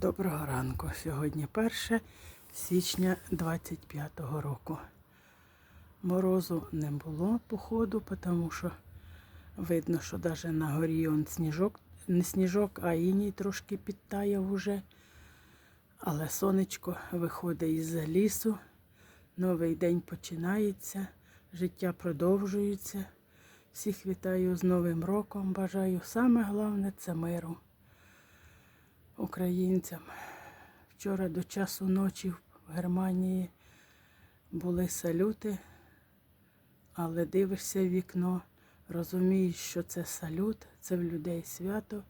Доброго ранку. Сьогодні 1 січня 25-го року. Морозу не було походу, тому що видно, що навіть на горі он сніжок, не сніжок, а іній трошки підтаяв уже. Але сонечко виходить із лісу, новий день починається, життя продовжується. Всіх вітаю з Новим роком. Бажаю саме головне це миру українцям. Вчора до часу ночі в Германії були салюти, але дивишся в вікно, розумієш, що це салют, це в людей свято,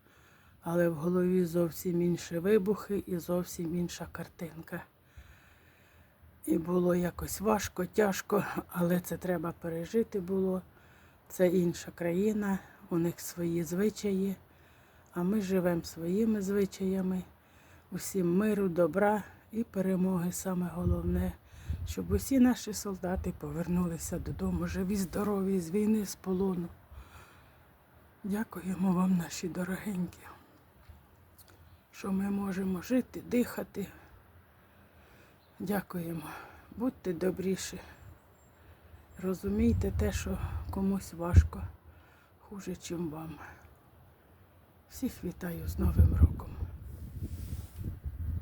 але в голові зовсім інші вибухи і зовсім інша картинка. І було якось важко, тяжко, але це треба пережити було. Це інша країна, у них свої звичаї. А ми живемо своїми звичаями, усім миру, добра і перемоги. Саме головне, щоб усі наші солдати повернулися додому, живі, здорові, з війни, з полону. Дякуємо вам, наші дорогенькі, що ми можемо жити, дихати. Дякуємо. Будьте добріші. Розумійте те, що комусь важко, хуже, чим вам. Всіх вітаю з Новим роком.